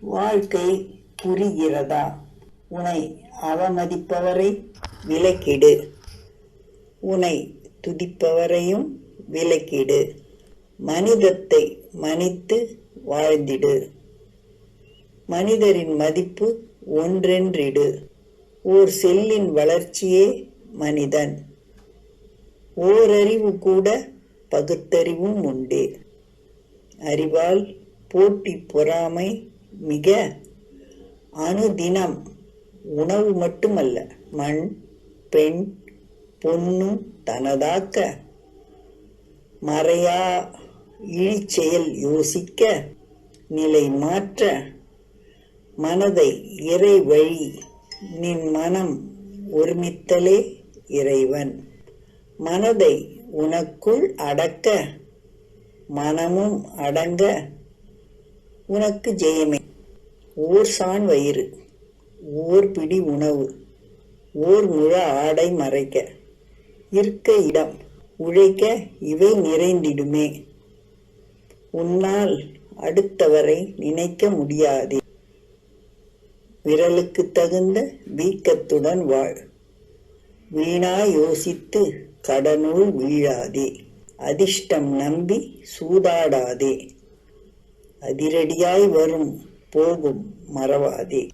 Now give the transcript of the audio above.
வாழ்க்கை புரிகிறதா? உனை அவமதிப்பவரை விலக்கிடு. உனை துதிப்பவரையும் விலக்கிடு. மனிதத்தை மன்னித்து வாழ்ந்திடு. மனிதரின் மதிப்பு ஒன்றென்றிடு. ஓர் செல்லின் வளர்ச்சியே மனிதன். ஓரறிவு கூட பகுத்தறிவும் உண்டு. அறிவால் போட்டி பொறாமை மிக அனுதினம். உணவு மட்டுமல்ல மண் பெண் பொன்னும் தனதாக்க. மறையா இழிச்செயல் யோசிக்க நிலை மாற்ற. மனதை இறை வழி நின் மனம் ஒருமித்தலே இறைவன். மனதை உனக்குள் அடக்க மனமும் அடங்க. உனக்கு ஜெயமே. ஓர் சான் வயிறு ஓர் பிடி உணவு ஓர் முழ ஆடை மறைக்க இருக்க இடம் உழைக்க இவை நிறைந்திடுமே. உன்னால் அடுத்தவரை நினைக்க முடியாதே. விரலுக்கு தகுந்த வீக்கத்துடன் வாழ். வீணா யோசித்து கடனுள் வீழாதே. அதிர்ஷ்டம் நம்பி சூதாடாதே. அதிரடியாய் வரும் போகும் மறவாதே.